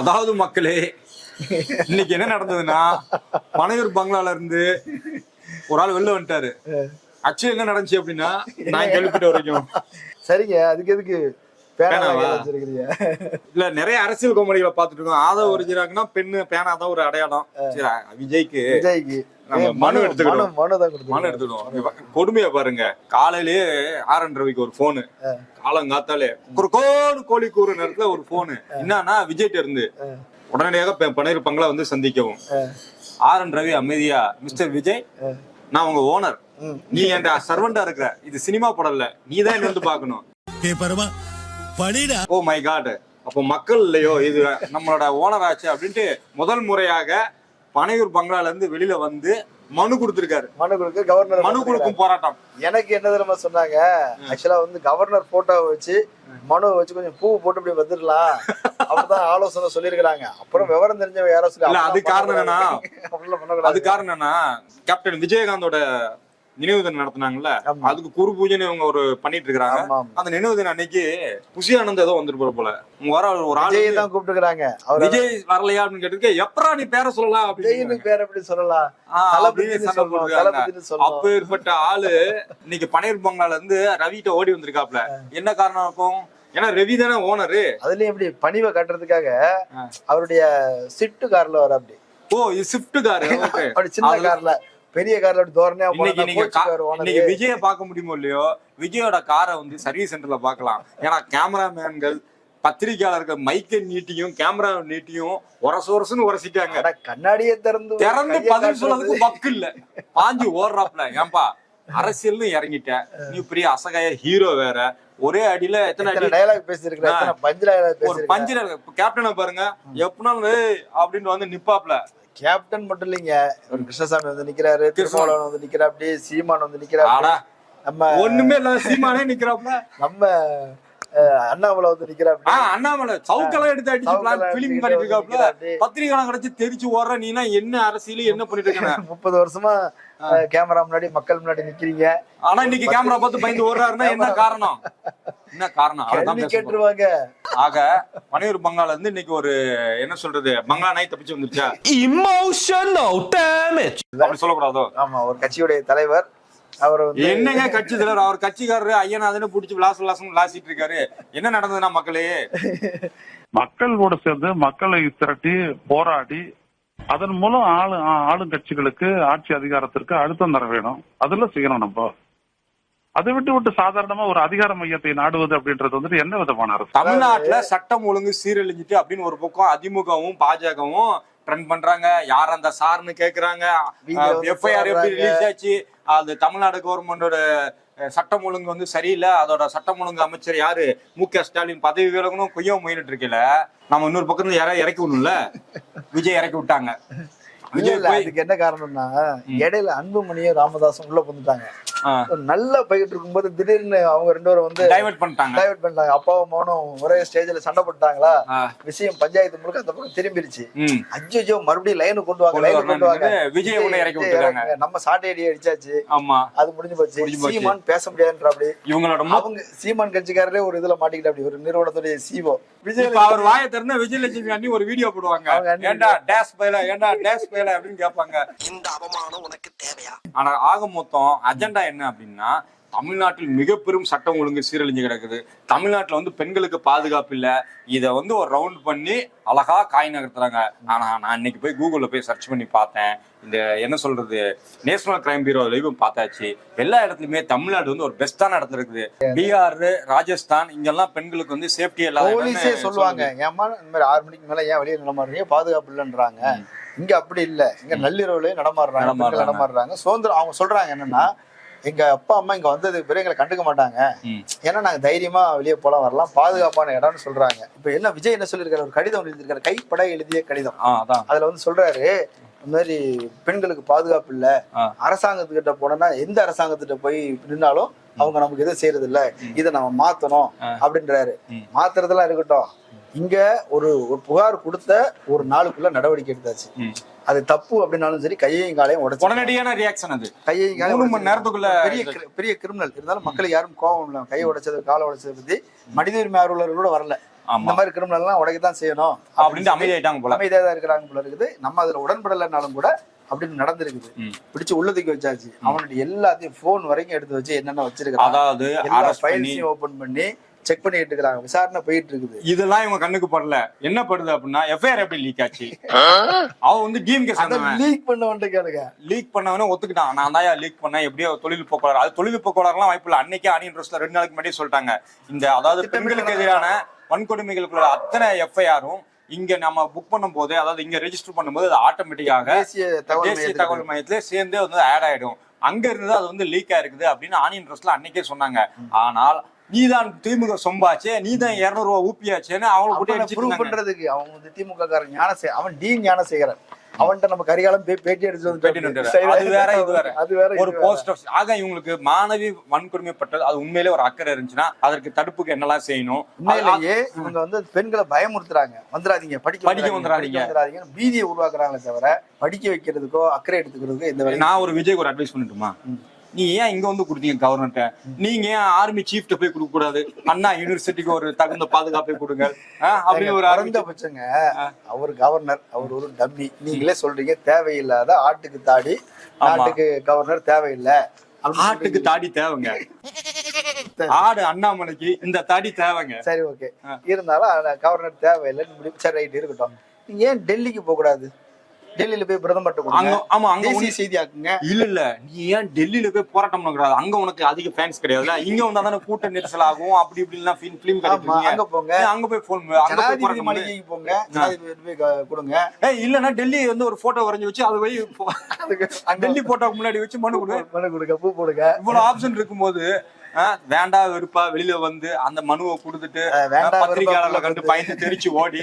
அதாவது மக்களே இன்னைக்கு என்ன நடந்ததுன்னா பனையூர் பங்களால இருந்து ஒரு ஆள் வெளில வந்துட்டாரு. ஆக்சுவலி என்ன நடந்துச்சு அப்படின்னா நான் கேள்விப்பட்ட வரைக்கும். சரிங்க அதுக்கு எதுக்கு இல்ல நிறைய அரசியல் கோமடிகளை பார்த்துட்டு இருக்கோம். ஆதவ ஒரிஜினாக்குன்னா பெண்ணு பேனா தான் ஒரு அடையாளம். விஜய்க்கு. விஜய்க்கு. மனு எடுத்துக்கிடுவோம். மனு தான் கொடுத்துருக்கோம் மன எடுத்துக்கிடுவோம். கொடுமையை பாருங்க. காலையிலேயே ஆர் என் ரவிக்கு ஒரு போனு காலங்காத்தாலே ஒரு கோடு கோழி கூறு நேரத்துல ஒரு போனு என்னன்னா விஜய்ட்ட இருந்து உடனடியாக பன்னீர் பங்களா வந்து சந்திக்கவும். ஆர் என் ரவி அமைதியா மிஸ்டர் விஜய் நான் உங்க ஓனர். நீ என் சர்வெண்டா இருக்கிற. இது சினிமா படம் இல்ல நீ தான் என்ன வந்து பாக்கணும் ஓ மை காட் அப்போ மக்கள் இல்லையோ இது நம்மளோட ஓனர் ஆச்சு அப்படின்ட்டு முதல் முறையாக பனையூர் பங்களால இருந்து வெளியில வந்து மனு கொடுத்திருக்காரு. மனு கொடுக்க கவர்னர் மனு கொடுக்கும் போராட்டம். எனக்கு என்ன தெரியுமா சொன்னாங்க? ஆக்சுவலா வந்து கவர்னர் போட்டோவை வச்சு மனு வச்சு கொஞ்சம் பூ போட்டு இப்படி வந்துடலாம் அப்படிதான் ஆலோசனை சொல்லியிருக்கிறாங்க. அப்புறம் விவரம் தெரிஞ்சவங்க யாரோ சொல்லி அது காரணம் என்னன்னா, அது காரணம் என்னன்னா கேப்டன் விஜயகாந்தோட நினைவு தினம் நடத்துனாங்கல்ல. அதுக்கு குரு பூஜைன்னு இவங்க ஒரு பண்ணிட்டு இருக்காங்க. அந்த நினைவு தினம் அன்னைக்கு புசி ஆனந்த் ஏதோ வந்துட்டு போல. உங்க வர ஒரு ஆள் தான் கூப்பிட்டுக்கிறாங்க அவர் விஜய் வரலையா அப்படின்னு கேட்டுருக்கு எப்பரா நீ பேர சொல்லலாம்? அப்படின்னு பேர் எப்படி சொல்லலாம். அப்பேற்பட்ட ஆளு இன்னைக்கு பனையூர் பங்களால இருந்து ரவிட்ட ஓடி வந்திருக்காப்ல. என்ன காரணம் இருக்கும்? ஏன்னா ரவி தானே ஓனரு அதுலயும் எப்படி பணிவை காட்டுறதுக்காக அவருடைய சிட்டு கார்ல வர அப்படி ஓ ஸ்விஃப்ட் காரு அப்படி சின்ன கார்ல பெரிய கார்ல அப்படி தோரணையா இன்னைக்கு நீங்க விஜய பார்க்க முடியுமோ இல்லையோ விஜயோட காரை வந்து சர்வீஸ் சென்டர்ல பார்க்கலாம். ஏன்னா கேமராமேன்கள் பத்திரிகையாளர்கள் மைக்கை நீட்டியும் கேமரா நீட்டியும் உரசு உரசுன்னு உரசிட்டாங்க கண்ணாடியே திறந்து திறந்து பதில். சொல்லதுக்கு பக்கு இல்ல. பாஞ்சு ஓடுறாப்ல ஏன்பா அரசியல்னு இறங்கிட்ட நீ பெரிய அசகாய ஹீரோ வேற. ஒரே அடியில எத்தனை அடி? டயலாக் பேசியிருக்கிற? எத்தனை பஞ்சு ஒரு பஞ்சர் கேப்டனை பாருங்க. எப்பனாலும் அப்படின்னு வந்து நிப்பாப்ல கேப்டன் மட்டும் இல்லைங்க. ஒரு கிருஷ்ணசாமி வந்து நிக்கிறாரு திருமாவளவன் வந்து நிக்கிறா அப்படி சீமான் வந்து நிக்கிறாரு. நம்ம ஒண்ணுமே இல்ல சீமானே நிக்கிறாப்ல நம்ம அண்ணாமலை வந்து நிக்கிறா அண்ணாமலை. சவுக்கெல்லாம் எடுத்து அடிச்சு பிலிம் பண்ணிட்டு இருக்காப்ல நிக்கிறாப்டி. பத்திரிகை கிடைச்சு தெரிச்சு ஓடுற நீனா என்ன அரசியல் என்ன பண்ணிட்டு இருக்க? முப்பது வருஷமா கேமரா முன்னாடி மக்கள் முன்னாடி நிக்கிறீங்க. ஆனா இன்னைக்கு கேமரா பார்த்து பயந்து ஓடுறாருன்னா என்ன காரணம்? என்ன காரணம்? போறோம். கேட்டுருவாங்க. ஆக பனையூர் பங்களால இருந்து இன்னைக்கு ஒரு என்ன சொல்றது பங்களா நாய் தப்பிச்சு வந்துருச்சா? Emotional damage. அப்படி சொல்லக்கூடாதோ? ஆமா ஒரு கட்சியுடைய தலைவர் அவர் வந்து என்னங்க கட்சி தலைவர்? அவர் கட்சிக்காரரு ஐயனாதன்னு புடிச்சு விளாசு விளாசம் விளாசிட்டு இருக்காரு. என்ன நடந்ததுன்னா மக்களே? மக்களோட சேர்ந்து மக்களை திரட்டி போராடி அதன் மூலம் ஆளு ஆளும் கட்சிகளுக்கு ஆட்சி அதிகாரத்திற்கு அழுத்தம் தர வேணும். அதுல செய்யணும் நம்ம. அதை விட்டு விட்டு சாதாரணமா ஒரு அதிகார மையத்தை நாடுவது அப்படின்றது வந்துட்டு என்ன விதமான அரசு? தமிழ்நாட்டுல சட்டம் ஒழுங்கு சீரழிஞ்சிட்டு அப்படின்னு ஒரு பக்கம் அதிமுகவும் பாஜகவும் ட்ரெண்ட் பண்றாங்க. யார் அந்த சார்னு கேக்குறாங்க. எஃப்ஐஆர் எப்படி. ரிலீஸ் ஆச்சு? அது தமிழ்நாடு கவர்மெண்டோட சட்டம் ஒழுங்கு வந்து சரியில்லை. அதோட சட்டம் ஒழுங்கு அமைச்சர் யாரு? மு க ஸ்டாலின் பதவி விலகணும் கொய்ய முயன்ட்டு இருக்கல. நம்ம இன்னொரு பக்கம் இருந்து யாராவது இறக்கி விடணும்ல? விஜய் இறக்கி விட்டாங்க. இல்ல அதுக்கு என்ன காரணம்னா இடையில அன்புமணியும் ராமதாசும் உள்ள வந்துட்டாங்க நல்லா போயிட்டு இருக்கும்போது திடீர்னு அவங்க ரெண்டு பேரும் வந்து டைவர்ட் பண்ணிட்டாங்க. டைவர்ட் பண்ணிட்டாங்க. அப்பாவும் மௌனம் ஒரே ஸ்டேஜ்ல சண்டை போட்டாங்களா விஷயம் பஞ்சாயத்து முழுக்க அந்த பக்கம் திரும்பிருச்சு ம். அஜ்ஜோ மறுபடியும் லைனு கொண்டு வாங்க லைனு கொண்டு வாங்க. விஜய் உள்ள இறக்கி. நம்ம சாட்டை அடி அடிச்சாச்சு. ஆமா. அது முடிஞ்சு போச்சு. சீமான் பேச முடியாதுன்ற அப்படி இவங்களோட அவங்க சீமான் கட்சிக்காரரே ஒரு இதுல மாட்டிக்கிட்ட அப்படி ஒரு நிறுவனத்துடைய சிஓ விஜய் அவர் வாயை திறந்தா விஜயலட்சுமி அண்ணி ஒரு வீடியோ போடுவாங்க. ஏன்டா டேஷ் பைல ஏன்டா டேஷ் பைல அப்படின்னு கேட்பாங்க. இந்த அவமானம் உனக்கு தேவையா? ஆனா ஆக மொத்தம் அஜெண்டா என்ன அப்படின்னா தமிழ்நாட்டில் மிக பெரும் சட்டம் ஒழுங்கு சீரழிஞ்சு கிடக்குது. தமிழ்நாட்டுல வந்து பெண்களுக்கு பாதுகாப்பு இல்ல. இத வந்து ஒரு ரவுண்ட் பண்ணி அழகா காய் நகர்த்துறாங்க. ஆனா நான் இன்னைக்கு போய் கூகுள்ல போய் சர்ச் பண்ணி பார்த்தேன். இந்த என்ன சொல்றது? நேஷனல் கிரைம் பீரோலையும் பார்த்தாச்சு. எல்லா இடத்துலயுமே தமிழ்நாடு வந்து ஒரு பெஸ்டான இடத்துல இருக்குது. பீகார் ராஜஸ்தான் இங்கெல்லாம் பெண்களுக்கு வந்து சேஃப்டி போலீஸே இடம்னு சொல்லுவாங்க. ஏமா இந்த மாதிரி ஆறு மணிக்கு மேல ஏன் வெளியே நடமாடுறீங்க? பாதுகாப்பு இல்லைன்றாங்க. இங்க அப்படி இல்ல. இங்க பெண்கள் நடமாடுறாங்க. நடமாடுறாங்க. சுதந்திரம் அவங்க சொல்றாங்க என்னன்னா எங்க அப்பா அம்மா இங்க வந்ததுக்கு பிறகு எங்களை கண்டுக்க மாட்டாங்க. ஏன்னா நாங்க தைரியமா வெளியே போலாம் வரலாம். பாதுகாப்பான இடம்னு சொல்றாங்க. இப்ப என்ன விஜய் என்ன சொல்லியிருக்காரு? ஒரு கடிதம் எழுதியிருக்காரு. கைப்பட எழுதிய கடிதம். அதுல வந்து சொல்றாரு இந்த மாதிரி பெண்களுக்கு பாதுகாப்பு இல்ல. அரசாங்கத்துக்கிட்ட போனோம்னா எந்த அரசாங்கத்திட்ட போய் நின்னாலும் அவங்க நமக்கு எதுவும் செய்யறது இல்ல இதை நம்ம மாத்தணும் அப்படின்றாரு. மாத்துறதெல்லாம் இருக்கட்டும். இங்க ஒரு புகார் கொடுத்த ஒரு நாளுக்குள்ள நடவடிக்கை எடுத்தாச்சு. அது தப்பு அப்படின்னாலும் சரி கையையும் காலையும் உடச்சு உடனடியான ரியாக்ஷன் அது. கையையும் காலையும் மூணு. நேரத்துக்குள்ள பெரிய பெரிய கிரிமினல் இருந்தாலும் மக்களுக்கு யாரும் கோபம் இல்லை கையை உடைச்சது காலை உடைச்சதை பத்தி மனித உரிமை ஆர்வலர்கள் கூட வரல. இந்த மாதிரி கிரிமினல் எல்லாம் உடைக்கத்தான் செய்யணும் அப்படின்ட்டு அமைதியாயிட்டாங்க போல. அமைதியா தான் இருக்கிறாங்க போல இருக்குது. நம்ம அதுல உடன்படலைனாலும் கூட அப்படின்னு நடந்திருக்குது. பிடிச்சு உள்ளதுக்கு வச்சாச்சு. அவனுடைய எல்லாத்தையும் போன் வரைக்கும் எடுத்து வச்சு என்னென்ன வச்சிருக்கான் அதாவது ஓபன் பண்ணி செக் பண்ணிட்டு இருக்காங்க விசாரணை போயிட்டு இருக்குது. இதெல்லாம் இவங்க கண்ணுக்கு படல. என்ன படுது அப்படின்னா எஃப்ஐஆர் எப்படி லீக் ஆச்சு? அவ வந்து டிஎம்கே சேர்ந்தவன். லீக் பண்ண வந்துட்டு கேளுங்க. லீக் பண்ணவனே ஒத்துக்கிட்டான். நான் தான் லீக் பண்ணேன். எப்படியோ தொழில்நுட்ப கோளாறு அது தொழில்நுட்ப கோளாறுலாம் வாய்ப்பு இல்லை. அன்னைக்கே அணியன் ரோஸ்ல ரெண்டு நாளைக்கு முன்னாடியே சொல்லிட்டாங்க. இந்த அதாவது பெண்களுக்கு எதிரான வன்கொடுமைகளுக்குள்ள அத்தனை எஃப்ஐஆரும் இங்க நம்ம புக் பண்ணும் போது அதாவது இங்க ரெஜிஸ்டர் பண்ணும்போது அது ஆட்டோமேட்டிக்காக தேசிய தகவல் மையத்திலே சேர்ந்தே வந்து ஆட் ஆயிடும். அங்க இருந்து அது வந்து லீக் ஆயிருக்குது அப்படின்னு ஆனியன் ட்ரெஸ்ல அன்னைக்கே சொன்னாங்க. ஆனால் நீதான் திமுக சொம்பாச்சே நீதான் இருநூறு ரூபா ஊப்பியாச்சேன்னு அவங்கள அடிச்சிட்டு ப்ரூவ். பண்றதுக்கு அவன் வந்து திமுக காரன் ஞானசே அவன் டி ஞானசேகரன் அவன்கிட்ட நம்ம கரிகாலம் பேட்டி எடுத்து வந்து அது வேற, இது வேற. அது வேற ஒரு. போஸ்ட் ஆக இவங்களுக்கு மாணவி வன்கொடுமைப்பட்டது அது உண்மையிலே ஒரு அக்கறை இருந்துச்சுன்னா அதற்கு தடுப்புக்கு என்னெல்லாம் செய்யணும் உண்மையிலேயே இவங்க வந்து பெண்களை பயமுறுத்துறாங்க வந்துடாதீங்க படிக்க படிக்க வந்துடாதீங்க. வந்துடாதீங்க பீதியை உருவாக்குறாங்களே தவிர படிக்க வைக்கிறதுக்கோ அக்கறை எடுத்துக்கிறதுக்கோ வேலையும் நான் ஒரு விஜய்க்கு ஒரு அட்வைஸ் பண்ணட்டுமா நீ ஏன் இங்க வந்து கொடுத்தீங்க கவர்னர்ட்ட நீங்க ஏன் ஆர்மி சீஃப்ட்ட போய் கொடுக்க கூடாது? அண்ணா யூனிவர்சிட்டிக்கு ஒரு தகுந்த பாதுகாப்பை கொடுங்க. ஆ, அப்படின்னு ஒரு ஆரம்பிச்சு குறைந்தபட்சங்க அவர் கவர்னர் அவர் ஒரு டம்மி நீங்களே சொல்றீங்க தேவையில்லாத ஆட்டுக்கு தாடி ஆமா. நாட்டுக்கு கவர்னர் தேவையில்லை. ஆட்டுக்கு. தாடி தேவைங்க. ஆடு அண்ணாமலைக்கு இந்த தாடி தேவைங்க. சரி ஓகே. இருந்தாலும் கவர்னர் தேவையில்லைன்னு சரி ரைட் இருக்கட்டும். நீங்க ஏன் டெல்லிக்கு போக கூடாது டெல்லியில போய் பிரதமர்ட்ட அங்க கொடுங்க. ஆமா அங்க உனக்கு- செய்தி ஆக்குங்க இல்ல இல்ல. நீ ஏன் டெல்லியில போய் போராட்டம் பண்ணக்கூடாது அங்க உனக்கு அதிக ஃபேன்ஸ் கிடையாதுல்ல? இங்க வந்தா தானே கூட்ட நெரிசல் ஆகும் அப்படி இப்படிலாம் ஃபிலிம் ஆமா கிடைக்கும் அங்க போங்க. அங்க போய் போன் அங்க போய் ஜனாதிபதி. மாளிகைக்கு போங்க. ஜனாதிபதி போய் கொடுங்க. ஏய் இல்லன்னா டெல்லி வந்து ஒரு போட்டோ வரைஞ்சு வச்சு அதை போய் டெல்லி போட்டோக்கு முன்னாடி வச்சு மனு கொடு. மனு கொடுங்க பூ போடுங்க. இவ்வளவு ஆப்ஷன் இருக்கும்போது வேண்டா வெறுப்பா வெளியில வந்து அந்த மனுவை கொடுத்துட்டு பத்திரிகையாளர்ல கண்டு பயந்து தெரிச்சு ஓடி.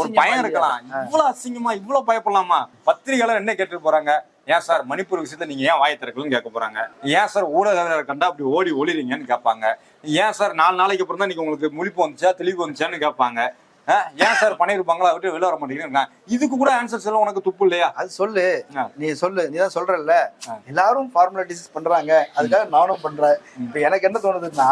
ஒரு பயம்? இருக்கலாம். இவ்வளவு அசிங்கமா இவ்வளவு பயப்படலாமா? பத்திரிகையாளர் என்ன கேட்டு போறாங்க? ஏன் சார் மணிப்பூர் விஷயத்த நீங்க ஏன் வாயை திறக்கலன்னு கேட்க போறாங்க? ஏன் சார் ஊடகவியலர் கண்டா அப்படி ஓடி ஒளிறீங்கன்னு கேட்பாங்க? ஏன் சார் நாலு நாளைக்கு அப்புறம் தான் நீங்க உங்களுக்கு முழிப்பு வந்துச்சா தெளிவு வந்துச்சான்னு கேட்பாங்க? ஏன் சார் பண்ணிருப்பாங்களா விட்டு வெளில வர மாட்டேங்கிறீங்க இதுக்கு கூட ஆன்சர்ஸ் எல்லாம் உனக்கு துப்பு இல்லையா? அது சொல்லு. நீ சொல்லு. நீ தான் சொல்றல்ல. எல்லாரும் ஃபார்மாலிட்டிஸ் பண்றாங்க. அதுக்காக நானும் பண்றேன். இப்ப எனக்கு என்ன தோணுதுன்னா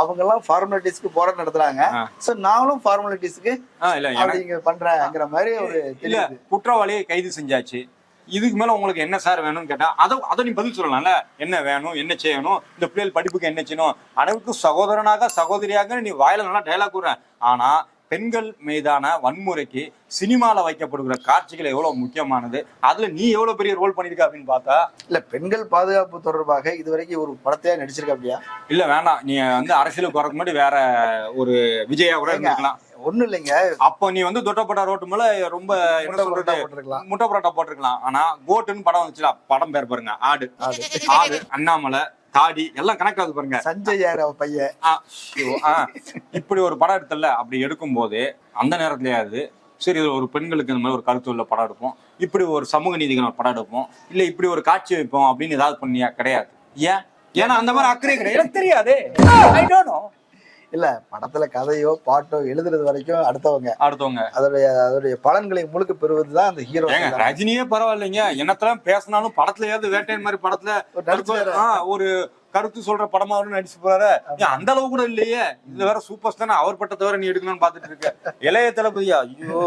அவங்க எல்லாம் ஃபார்மாலிட்டிஸ்க்கு போராட்டம் நடத்துறாங்க. சோ நானும் ஃபார்மாலிட்டிஸ்க்கு ஆ, இல்ல எனக்கு அப்படிங்க பண்றேங்கிற மாதிரி ஒரு இல்ல குற்றவாளியை கைது செஞ்சாச்சு. இதுக்கு மேல உங்களுக்கு என்ன சார் வேணும்னு கேட்டா அதை அதை நீ பதில் சொல்லலாம்ல. என்ன வேணும் என்ன செய்யணும் இந்த பிள்ளைகள் படிப்புக்கு என்ன செய்யணும் அளவுக்கு சகோதரனாக சகோதரியாக நீ வாயில நல்லா டைலாக் கூற ஆனா பெண்கள் மீதான வன்முறைக்கு சினிமால வைக்கப்படுகிற காட்சிகள் எவ்வளவு முக்கியமானது? அதுல நீ எவ்வளவு பெரிய ரோல் பண்ணிருக்க அப்படின்னு பார்த்தா? இல்ல பெண்கள் பாதுகாப்பு தொடர்பாக இதுவரைக்கும் ஒரு படத்தையா நடிச்சிருக்க அப்படியா? இல்ல வேண்டாம் நீ வந்து அரசியலுக்கு வரக்கு முன்னாடி வேற ஒரு விஜயா கூட இருந்திருக்கலாம். ஒண்ணும் இல்லைங்க. அப்போ நீ வந்து தொட்டப்பட்ட ரோட்டு மேல ரொம்ப என்ன சொல்றது. முட்டை பரோட்டா போட்டிருக்கலாம். ஆனா கோட்டுன்னு படம் வந்துச்சுல படம் பேர் பாருங்க. ஆடு. ஆடு. அண்ணாமலை. தாடி எல்லாம் கணக்கு ஆகுது பாருங்க. சஞ்சய் யார் அவ பையன். இப்படி ஒரு படம் எடுத்தல அப்படி எடுக்கும்போது அந்த நேரத்துலயாவது சரி ஒரு பெண்களுக்கு இந்த மாதிரி ஒரு கருத்து உள்ள படம் எடுப்போம். இப்படி ஒரு சமூக நீதிக்கான படம் எடுப்போம். இல்ல இப்படி ஒரு காட்சி வைப்போம் அப்படின்னு ஏதாவது பண்ணியா கிடையாது. ஏன்? ஏன்னா அந்த மாதிரி அக்கறை கிடையாது. எனக்கு தெரியாதே. இல்ல படத்துல கதையோ பாட்டோ எழுதுறது வரைக்கும் அடுத்தவங்க. அடுத்தவங்க. அதோடைய அதோடைய பலன்களை முழுக்க பெறுவதுதான் அந்த ஹீரோ ரஜினியே பரவாயில்லைங்க. என்னத்தெல்லாம் பேசினாலும் படத்துலயாவது வேட்டையன் மாதிரி படத்துல ஒரு கருத்து சொல்ற படமாவும் நடிச்சு போறாரு. அந்த அளவு கூட இல்லையே. இதுல வேற சூப்பர் ஸ்டார் அவர் பட்ட தவிர நீ எடுக்கணும்னு பாத்துட்டு இருக்க. இளைய தளபதியா? ஐயோ.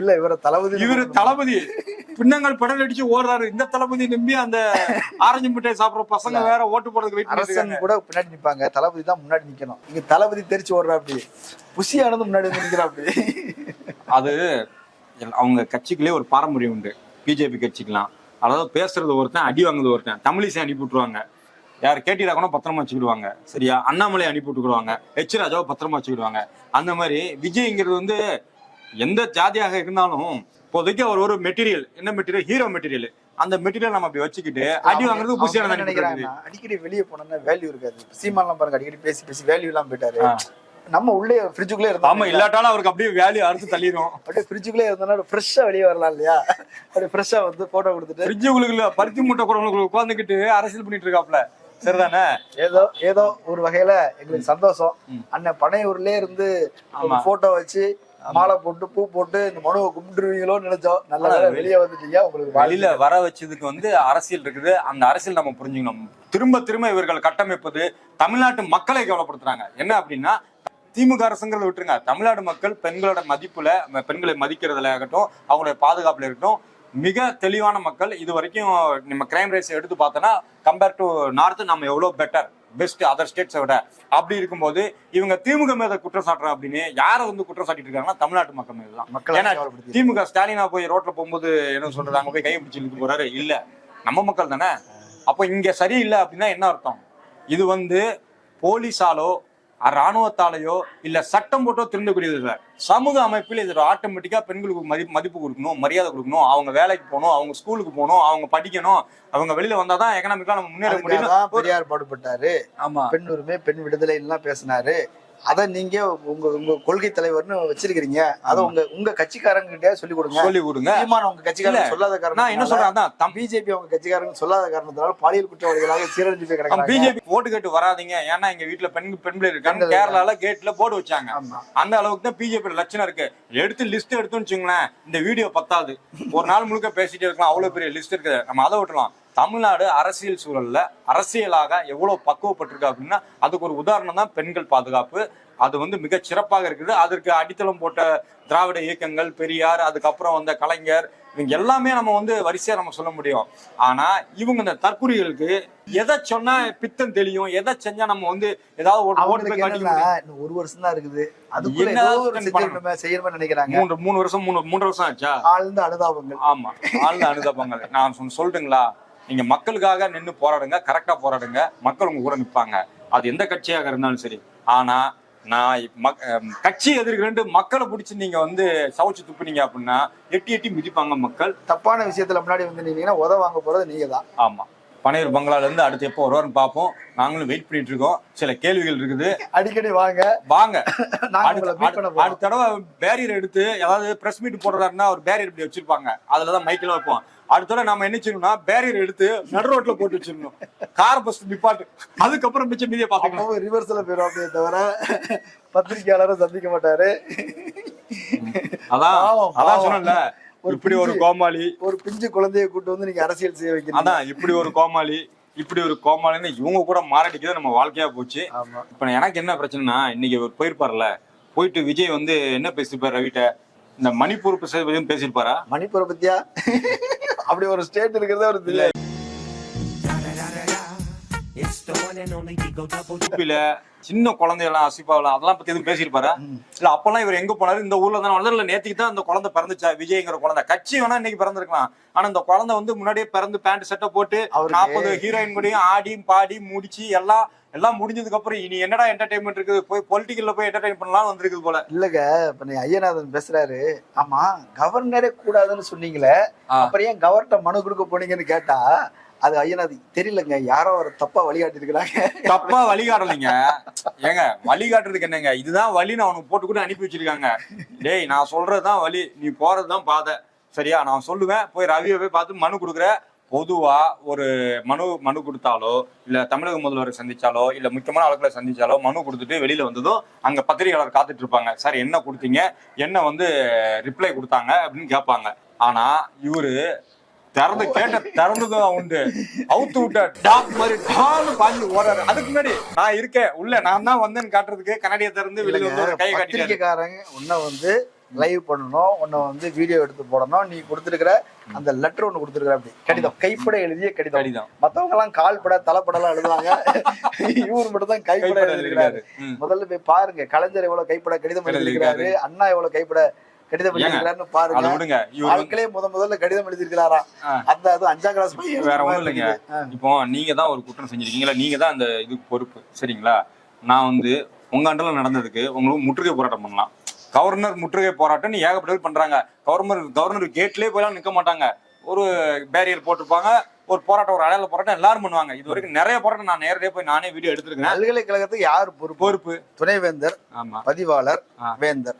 இல்ல இவர தளபதி இவரு தளபதி. பின்னங்கள் படம் அடிச்சு ஓடுறாரு. இந்த தளபதி நம்பி அந்த ஆரஞ்சு மிட்டாய் சாப்பிடுற பசங்க வேற ஓட்டு போடுறதுக்கு வெயிட் அரசன் கூட பின்னாடி நிப்பாங்க. தளபதி தான் முன்னாடி நிக்கணும். இங்க தளபதி தெரிச்சு ஓடுறா அப்படி புசியானது முன்னாடி நிக்கிறா அப்படி அது அவங்க கட்சிக்குள்ளே ஒரு பாரம்பரியம் உண்டு. பிஜேபி கட்சிக்கலாம் அதாவது பேசுறது ஒருத்தன் அடி வாங்குறது ஒருத்தன். தமிழிசை அனுப்பி விட்டுருவாங்க. யார் கேட்டி ராகவனா பத்திரமா வச்சுக்கிடுவாங்க. சரியா? அண்ணாமலை அனுப்பி விட்டுக்கிடுவாங்க. எச் ராஜாவை பத்திரமா வச்சுக்கிடுவாங்க. அந்த மாதிரி விஜய்ங்கிறது வந்து எந்த ஜாதியாக இருந்தாலும் இப்போதைக்கு அவர் ஒரு மெட்டீரியல். என்ன மெட்டீரியல்? Hero material. அந்த மெட்டீரியல் நம்ம அப்படி வச்சுக்கிட்டு அடி வாங்குறது புசியான என்ன நினைக்கிறாங்கன்னா அடிக்கடி வெளியே போனோம்னா வேல்யூ இருக்காது. சீமான்லாம் பாருங்க அடிக்கடி பேசி பேசி வேல்யூ எல்லாம் போயிட்டாரு. நம்ம உள்ளே ஃப்ரிட்ஜுக்குள்ளே ஆமா இருந்தோம் இல்லாட்டாலும் அவருக்கு அப்படியே வேல்யூ அறுத்து தள்ளிடும் அப்படியே ஃப்ரிட்ஜுக்குள்ளே இருந்தோம்னா ஃப்ரெஷ்ஷா வெளியே வரலாம் இல்லையா? அப்படியே ஃப்ரெஷ்ஷா வந்து போட்டோ கொடுத்துட்டு ஃப்ரிட்ஜுக்குள்ள பருத்தி மூட்டை குறவங்களுக்கு உட்காந்துக்கிட்டு அரசியல் பண்ணிட்டு இருக்காப்ல. சரிதானே? ஏதோ ஏதோ ஒரு வகையில எங்களுக்கு சந்தோஷம். அண்ணன் பனையூர்லயே இருந்து. போட்டோ வச்சு மாலை போட்டு பூ போட்டு இந்த மனுவை கும்பிட்டுருவீங்களோன்னு நினைச்சோம். நல்ல வேளை வெளியே வந்துட்டீங்க உங்களுக்கு வெளியில. வர வச்சதுக்கு வந்து அரசியல் இருக்குது. அந்த அரசியல் நம்ம புரிஞ்சுக்கணும். திரும்ப திரும்ப இவர்கள் கட்டமைப்பது தமிழ்நாட்டு மக்களை கவலைப்படுத்துறாங்க. என்ன அப்படின்னா திமுக அரசுங்கிறத விட்டுருங்க. தமிழ்நாடு மக்கள் பெண்களோட மதிப்புல பெண்களை மதிக்கிறதுல ஆகட்டும் அவங்களுடைய பாதுகாப்புல இருக்கட்டும் மிக தெளிவான மக்கள். இது வரைக்கும் நம்ம கிரைம் ரேஸ் எடுத்து பார்த்தோன்னா கம்பேர் டு நார்த் நம்ம எவ்வளோ பெட்டர் பெஸ்ட் அதர் ஸ்டேட்ஸை விட. அப்படி இருக்கும்போது இவங்க திமுக மீத குற்றம் சாட்டுறோம் அப்படின்னு யாரை வந்து குற்றம் சாட்டிட்டு இருக்காங்கன்னா தமிழ்நாட்டு மக்கள் மீது தான். மக்களை ஏன்னா. திமுக ஸ்டாலினா போய் ரோட்ல போகும்போது என்ன சொல்றாங்க அங்க போய் கையை பிடிச்சி இழுத்து போறாரு. இல்ல. நம்ம மக்கள் தானே. அப்போ இங்க சரியில்லை அப்படின்னா என்ன அர்த்தம்? இது வந்து போலீஸாலோ ராணுவத்தாலேயோ இல்ல சட்டம் போட்டோ திருந்தக்கூடியது இல்லை. சமூக அமைப்பில் இது ஆட்டோமேட்டிக்கா பெண்களுக்கு மதிப்பு மதிப்பு கொடுக்கணும் மரியாதை கொடுக்கணும் அவங்க வேலைக்கு போகணும் அவங்க ஸ்கூலுக்கு போகணும் அவங்க படிக்கணும் அவங்க வெளியில வந்தாதான் எக்கனாமிக்கா நம்ம முன்னேற முடியும். பெரியார் பாடுபட்டாரு. ஆமா. பெண் உரிமை பெண் விடுதலை எல்லாம் பேசினாரு. அத நீங்க உங்க உங்க கொள்கை தலைவர்னு வச்சிருக்கீங்க அத உங்க உங்க கட்சிக்காரங்க கிட்டே சொல்லி கொடுங்க. சொல்லி கொடுங்க சீமான் உங்க கட்சிக்காரங்க சொல்லாத நான் என்ன காரணம் சொல்றேன் தம் பிஜேபி அவங்க கட்சிக்காரங்க சொல்லாத காரணத்தினால பாலியல் குற்றவாளிகளாக சீரழிஞ்சு போய் பிஜேபி ஓட்டு கேட்டு வராதீங்க. ஏன்னா எங்க வீட்டுல பெண் பெண் பிள்ளை இருக்காங்க. கேரளால கேட்ல போர்டு வச்சாங்க. அந்த அளவுக்கு தான் பிஜேபி லட்சணம் இருக்கு. எடுத்து லிஸ்ட் எடுத்துன்னு வச்சுங்களேன் இந்த வீடியோ பத்தாது. ஒரு நாள் முழுக்க பேசிட்டே இருக்கலாம். அவ்வளவு பெரிய லிஸ்ட் இருக்குது. நம்ம அதை விட்டுலாம் தமிழ்நாடு அரசியல் சூழல்ல அரசியலாக எவ்வளவு பக்குவப்பட்டிருக்கு அப்படின்னா அதுக்கு ஒரு உதாரணம் தான் பெண்கள் பாதுகாப்பு. அது வந்து மிக சிறப்பாக இருக்குது. அதற்கு அடித்தளம் போட்ட திராவிட இயக்கங்கள் பெரியார் அதுக்கப்புறம் வந்த கலைஞர் இவங்க எல்லாமே நம்ம வந்து வரிசையா நம்ம சொல்ல முடியும். ஆனா இவங்க இந்த தற்குறிகளுக்கு எதை சொன்னா பித்தம் தெளியும்? எதை செஞ்சா நம்ம வந்து ஏதாவது ஒரு வருஷம் தான் இருக்குது. செஞ்சிடணுமே செய்யணும்னு நினைக்கிறாங்க. மூன்று மூணு வருஷம் மூணு மூன்று வருஷம் ஆச்சா? ஆழ்ந்த அனுதாபங்கள். ஆமா ஆழ்ந்த அனுதாபங்கள். நான் சொல்லட்டுங்களா நீங்க மக்களுக்காக நின்னு போராடுங்க கரெக்டா போராடுங்க மக்கள் உங்க கூட நிப்பாங்க. அது எந்த கட்சியாக இருந்தாலும் சரி. ஆனா நான் கட்சி எதிர்க்கிறேன்ட்டு மக்களை பிடிச்சி நீங்க வந்து சவுச்சு துப்புனீங்க அப்படின்னா எட்டி எட்டி மிதிப்பாங்க மக்கள். தப்பான விஷயத்துல முன்னாடி வந்து நின்னீங்கன்னா உத வாங்க போறது நீங்க தான் ஆமா. பனையூர் பங்களால இருந்து அடுத்து எப்போ வருவாருன்னு பார்ப்போம். நாங்களும் வெயிட் பண்ணிட்டு இருக்கோம் சில கேள்விகள் இருக்குது. அடிக்கடி வாங்க. வாங்க. அடுத்த தடவை பேரியர் எடுத்து ஏதாவது பிரஸ் மீட் போடுறாருன்னா ஒரு பேரியர் இப்படி வச்சிருப்பாங்க. அதுலதான் மைக்கில் வைப்போம். அடுத்த தடவை நம்ம என்ன செய்யணும்னா பேரியர் எடுத்து நடு ரோட்ல போட்டு வச்சிடணும். கார் பஸ் நிப்பாட்டு. அதுக்கப்புறம் மிச்சம் மீதியை அப்பவும் ரிவர்ஸ்ல போயிடும் அப்படியே தவிர பத்திரிகையாளரும் சந்திக்க மாட்டாரு. அதான் அதான் பாவம். ஒரு இப்படி ஒரு கோமாளி. ஒரு பிஞ்சு குழந்தைய கூட்டு வந்து நீங்க அரசியல் செய்ய வைக்கிறீங்க. அதான் இப்படி ஒரு கோமாளி இப்படி ஒரு கோமாளின்னு இவங்க கூட மாரடிக்கிறது நம்ம வாழ்க்கையா போச்சு. இப்ப எனக்கு என்ன பிரச்சனைனா இன்னைக்கு அவர் போயிருப்பார்ல போயிட்டு விஜய் வந்து என்ன பேசிருப்பாரு ரவிட்ட? இந்த மணிப்பூர் பத்தி பேசியிருப்பாரா? மணிப்புரை பத்தியா? அப்படி ஒரு ஸ்டேட் இருக்கிறதே ஒரு தெரியாது சின்ன குழந்தையெல்லாம் அசிப்பாவலாம் அதெல்லாம் பத்தி எதுவும் பேசியிருப்பாரா? இல்ல அப்பெல்லாம் இவர் எங்க போனாரு? இந்த ஊர்ல தான் வளர்ந்து இல்ல நேத்திக்கு தான் அந்த குழந்தை பிறந்துச்சா? விஜய்ங்கிற குழந்தை. கட்சி வேணா இன்னைக்கு பிறந்திருக்கலாம். ஆனா இந்த குழந்தை வந்து முன்னாடியே பிறந்து பேண்ட் சட்டை போட்டு அவருக்கு- நாற்பது ஹீரோயின் கூடயும் ஆடி பாடி முடிச்சு எல்லாம் எல்லாம் முடிஞ்சதுக்கு அப்புறம் இனி என்னடா என்டர்டைன்மெண்ட் இருக்குது? போய் பொலிட்டிக்கல்ல போய் என்டர்டைன் பண்ணலாம் வந்திருக்குது போல. இல்லங்க இப்ப நீ ஐயநாதன் பேசுறாரு. ஆமா கவர்னரே கூடாதுன்னு சொன்னீங்களே. அப்புறம் ஏன் கவர்னர் மனு கொடுக்க போனீங்கன்னு கேட்டா அது ஐயநாதன் தெரியலங்க. யாரோ ஒரு தப்பா வழிகாட்டிருக்கிறாங்க தப்பா வழிகாட்டலைங்க. ஏங்க வழிகாட்டுறதுக்கு என்னங்க? இதுதான் வழி நான் உனக்கு போட்டு கூட அனுப்பி வச்சிருக்காங்க. டேய் நான் சொல்றதுதான் வழி. நீ போறதுதான் பாதை. சரியா? நான் சொல்லுவேன். போய் ரவியை போய் பார்த்து மனு கொடுக்குற. பொதுவா ஒரு மனு மனு கொடுத்தாலோ இல்ல தமிழக முதல்வரை சந்திச்சாலோ இல்ல முக்கியமான ஆளுக்களை சந்திச்சாலோ மனு கொடுத்துட்டு வெளியில வந்ததும் அங்க பத்திரிகையாளர் காத்துட்டு இருப்பாங்க சார் என்ன கொடுத்தீங்க? என்ன வந்து ரிப்ளை கொடுத்தாங்க? அப்படின்னு கேட்பாங்க. ஆனா இவரு திறந்து கேட்ட திறந்ததும் உண்டு. அவுத்து விட்ட டாக் மாதிரி டான்னு பாஞ்சு ஓடுறாரு. அதுக்கு முன்னாடி நான் இருக்கேன். உள்ள நான் தான் வந்தேன்னு காட்டுறதுக்கு கண்ணாடியை திறந்து வெளியில வந்து காட்டிட்டாரு. பத்திரிக்கைக்காரங்க உன்னை வந்து லைவ் பண்ணணும் உன்னை வந்து வீடியோ எடுத்து போடணும். நீ கொடுத்துருக்கிற அந்த லெட்டர் ஒண்ணு கொடுத்துருக்கிற அப்படி. கடிதம். கைப்பட எழுதிய கடிதம். கடிதம். மத்தவங்க எல்லாம் கால் பட தலைப்பட எல்லாம் எழுதுவாங்க. இவர் மட்டும் தான் கைப்பட எழுதிருக்காரு. முதல்ல போய் பாருங்க கலைஞர் எவ்வளவு கைப்பட கடிதம் எழுதிருக்கிறாரு அண்ணா எவ்வளவு கைப்பட கடிதம் எழுதிருக்கிறாருன்னு அதை பாருங்க. விடுங்க. இவர் வந்து ஆட்களே முத முதல்ல கடிதம் எழுதிருக்கிறாராம் ஆ. அந்த அது அஞ்சாம் கிளாஸ் பையன் வேற ஒண்ணும் இல்லைங்க. இப்போ நீங்க தான் ஒரு குற்றம் செஞ்சிருக்கீங்களா? நீங்க தான் அந்த இதுக்கு பொறுப்பு. சரிங்களா? நான் வந்து உங்க அண்டல நடந்ததுக்கு உங்களுக்கு முற்றுகை போராட்டம் பண்ணலாம். கவர்னர் முற்றுகை போராட்டம் நீ ஏகப்பட்ட பேர் பண்றாங்க. கவர்னர் கவர்னர் கேட்லயே போயெல்லாம் நிக்க மாட்டாங்க. ஒரு பேரியர் போட்டிருப்பாங்க. ஒரு போராட்டம் ஒரு அடையாள போராட்டம் எல்லாரும் பண்ணுவாங்க. இது வரைக்கும் நிறைய போராட்டம் நான் நேரடியாக போய் நானே வீடியோ எடுத்திருக்கேன். பல்கலைக்கழகத்துக்கு யார் பொறுப்பு? பொறுப்பு. துணைவேந்தர் ஆமா. பதிவாளர். வேந்தர்.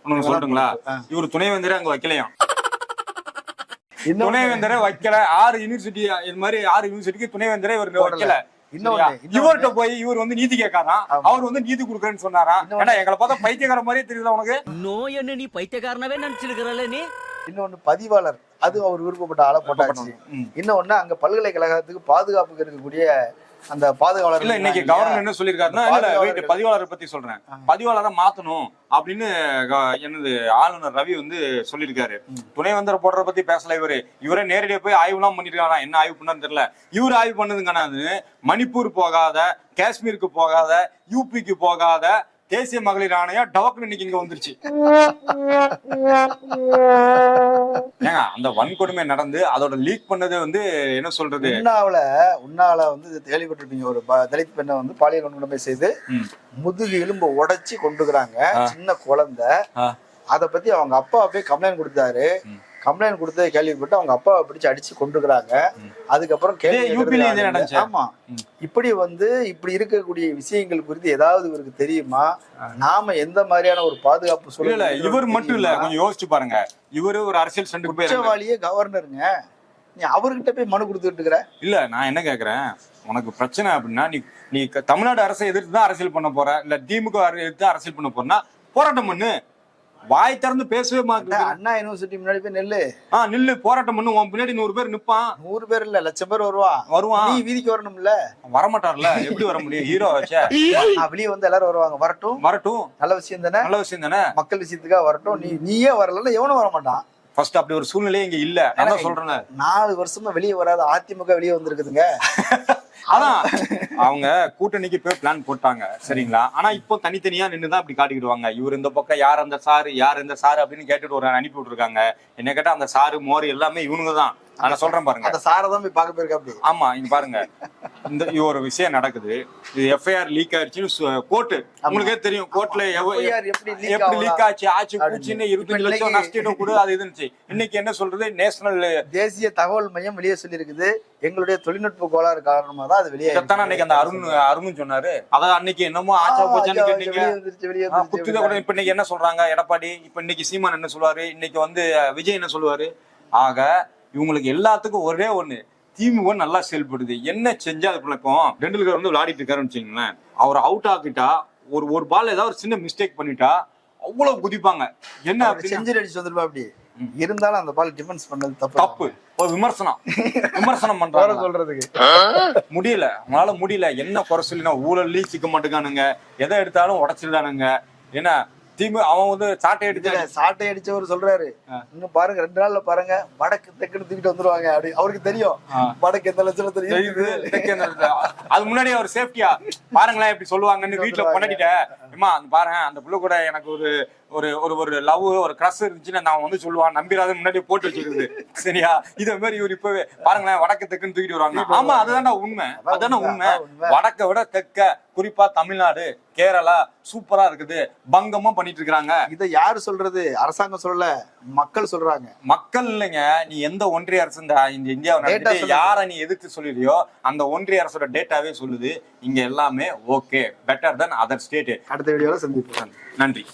ஆ. இவர் துணைவேந்தரே அங்க வைக்கலையாம். துணைவேந்தரே வைக்கல. ஆறு யூனிவர்சிட்டி இது மாதிரி ஆறு யூனிவர்சிட்டிக்கு துணைவேந்தரே இவர். வைக்கல. இவர்கிட்ட போய் இவர் வந்து நீதி கேட்காராம். அவர் வந்து நீதி கொடுக்குறேன்னு சொன்னாராம். இன்னொன்னு. ஏன்னா எங்களை பார்த்தா பைத்தியக்கார மாதிரியே தெரியல உனக்கு? நோய் என்ன நீ பைத்தியக்காரனவே நினைச்சிருக்கிறல்ல நீ? இன்னொன்னு பதிவாளர். அது அவர் விருப்பப்பட்ட ஆளை போட்டாச்சு. இன்னொன்னு அங்க பல்கலைக்கழகத்துக்கு பாதுகாப்புக்கு இருக்கக்கூடிய அந்த பாதுகாவலர் இல்ல இன்னைக்கு கவர்னர் என்ன சொல்லியிருக்காருன்னா பதிவாளரை பத்தி சொல்றேன். பதிவாளரை மாத்தணும் அப்படின்னு என்னது ஆளுநர் ரவி வந்து சொல்லியிருக்காரு. துணைவேந்தர் போடுறத பத்தி பேசல இவரு. இவரே நேரடியா போய் ஆய்வுலாம் பண்ணிருக்காரா என்ன ஆய்வு பண்ணான்னு தெரியல. இவர் ஆய்வு பண்ணதுங்கன்னா அது. மணிப்பூர் போகாத காஷ்மீருக்கு போகாத யூபிக்கு போகாத தேசிய மகளிர் ஆணையம் டவக்குன்னு இன்னைக்கு இங்க வந்துருச்சு. ஏங்க அந்த வன்கொடுமை நடந்து அதோட லீக் பண்ணது வந்து என்ன சொல்றது? உண்ணாவில உண்ணாவில வந்து கேள்விப்பட்டிருப்பீங்க. ஒரு தலித் பெண்ணை வந்து பாலியல் வன்கொடுமை செய்து. முதுகு எலும்பு உடைச்சு கொண்டுக்கிறாங்க சின்ன குழந்தை. அத பத்தி அவங்க அப்பா போய் கம்ப்ளைண்ட் கொடுத்தாரு. கம்ப்ளைண்ட் கொடுத்ததை கேள்விப்பட்டு அவங்க அப்பாவை பிடிச்சு அடிச்சு கொண்டுக்கிறாங்க அதுக்கப்புறம் கேள்வி? ஆமா. இப்படி வந்து இப்படி இருக்கக்கூடிய விஷயங்கள் குறித்து ஏதாவது இவருக்கு தெரியுமா? நாம எந்த மாதிரியான ஒரு பாதுகாப்பு சூழல் இவர் மட்டும் இல்ல. கொஞ்சம் யோசிச்சு பாருங்க. இவரு ஒரு அரசியல் போய் குற்றவாளியே கவர்னருங்க. நீ அவர்கிட்ட போய் மனு கொடுத்துட்டு இருக்கிற? இல்ல நான் என்ன கேக்குறேன்? உனக்கு பிரச்சனை அப்படின்னா நீ நீ தமிழ்நாடு அரசை எதிர்த்து தான் அரசியல் பண்ண போற. இல்ல திமுக எதிர்த்து அரசியல் பண்ண போறனா போராட்டம் பண்ணு. வாய் திறந்து பேசவே மாட்டேன் அண்ணா யூனிவர்சிட்டி முன்னாடி போய் நெல்லு. ஆ நில்லு போராட்டம் பண்ணு உன் பின்னாடி நூறு பேர் நிப்பான். நூறு பேர் இல்ல லட்சம் பேர் வருவான் வருவான். நீ வீதிக்கு வரணும்ல. வரமாட்டார்ல. எப்படி வர முடியும்? ஹீரோ வச்ச. வெளியே வந்து எல்லாரும் வருவாங்க. வரட்டும். வரட்டும். நல்ல விஷயம் தானே? நல்ல விஷயம் தானே? மக்கள் விஷயத்துக்காக வரட்டும். நீ நீயே வரலன்னா எவனும் வர மாட்டான் ஃபர்ஸ்ட் அப்படி ஒரு சூழ்நிலையே இங்க இல்ல. நான் சொல்றேன். நாலு வருஷமா வெளியே வராத அதிமுக வெளியே வந்திருக்குதுங்க. ஆனா அவங்க கூட்டணிக்கு போய் பிளான் போட்டாங்க சரிங்களா? ஆனா இப்போ தனித்தனியா நின்னுதான் அப்படி காட்டிக்கிடுவாங்க. இவர் இந்த பக்கம் யார் அந்த சாரு யார் இந்த சாரு அப்படின்னு கேட்டுட்டு ஒரு அனுப்பி விட்டுருக்காங்க. என்ன கேட்டா அந்த சாரு மோர் எல்லாமே இவனுங்க தான் நான் சொல்றேன் பாருங்க. அந்த சாரை தான் போய் பார்க்க போயிருக்கா ஆமா இங்க பாருங்க. இந்த ஒரு விஷயம் நடக்குது. இது எஃப்ஐஆர் லீக் ஆயிடுச்சுன்னு கோர்ட்டு. உங்களுக்கே தெரியும் கோர்ட்ல எப்படி? லீக் ஆச்சு? ஆச்சு பூச்சின்னு இருபத்தஞ்சு லட்சம் நஷ்டம் கூட அது இதுன்னு இன்னைக்கு என்ன சொல்றது? நேஷனல் தேசிய தகவல் மையம் வெளியே சொல்லியிருக்குது. எங்களுடைய தொழில்நுட்ப கோளாறு காரணமா தான் அது வெளியே இதைத்தானே அன்னைக்கு அந்த அருண் அருணும் சொன்னாரு. அதான் அன்னைக்கு என்னமோ ஆச்சா போச்சான்னு கேட்டீங்க. குத்துத கூட இப்ப இன்னைக்கு என்ன சொல்றாங்க? எடப்பாடி இப்ப இன்னைக்கு சீமான் என்ன சொல்லுவாரு இன்னைக்கு வந்து விஜய் என்ன சொல்லுவாரு ஆக இவங்களுக்கு எல்லாத்துக்கும் ஒரே ஒண்ணு. திமுக நல்லா செயல்படுது என்ன செஞ்சா அது இப்போ டெண்டுல்கர் வந்து விளையாடிட்டு இருக்காருன்னு வச்சுங்களேன் அவர் அவுட் ஆக்கிட்டா ஒரு ஒரு பால் ஏதாவது ஒரு சின்ன மிஸ்டேக் பண்ணிட்டா அவ்வளவு குதிப்பாங்க. என்ன செஞ்சுரி அடிச்சு வந்துருப்பா அப்படி. இருந்தாலும் அந்த பால் டிஃபென்ஸ் பண்ணது தப்பு தப்பு. ஒரு விமர்சனம். விமர்சனம் வேற பண்றாங்க சொல்றதுக்கு. முடியல. அவனால முடியல. என்ன குறை சொல்லினா ஊழல்லி சிக்க மாட்டேங்கானுங்க. எதை எடுத்தாலும் உடச்சிருந்தானுங்க. ஏன்னா திமு அவன் வந்து சாட்டை அடிச்சு சாட்டை அடிச்சவர் சொல்றாரு. இன்னும் பாருங்க ரெண்டு நாள்ல பாருங்க வடக்கு தெக்குன்னு தூக்கிட்டு வந்துருவாங்க அப்படி. அவருக்கு தெரியும். வடக்கு எந்த என்ன இருக்கு? அது முன்னாடி அவர் சேஃப்டியா பாருங்களேன் இப்படி சொல்லுவாங்கன்னு வீட்டுல கொண்டாடிட்டேன். ஏமா அந்த பாருங்க அந்த புள்ள கூட எனக்கு ஒரு ஒரு ஒரு ஒரு லவ் ஒரு கிரஸ் இருந்துச்சுன்னு நான் வந்து சொல்லுவான். நம்பிராத முன்னாடி போட்டு வச்சிருக்குது சரியா? இதே மாதிரி இவர் இப்பவே பாருங்களேன் வடக்கு தெக்குன்னு தூக்கிட்டு வருவாங்க. ஆமா அதுதான்டா உண்மை. அதானே உண்மை. வடக்கை விட தெற்க குறிப்பா தமிழ்நாடு கேரளா சூப்பரா இருக்குது. பங்கமா பண்ணிட்டு இருக்காங்க. இதை யாரு சொல்றது? அரசாங்கம் சொல்லல மக்கள் சொல்றாங்க. மக்கள் இல்லைங்க. நீ எந்த ஒன்றிய அரசு இந்த இந்த இந்தியாவை. யாரை நீ எதிர்த்து சொல்லிறியோ அந்த ஒன்றிய அரசோட டேட்டாவே சொல்லுது. இங்க எல்லாமே okay better than other state அடுத்த வீடியோல சந்திப்போம். நன்றி.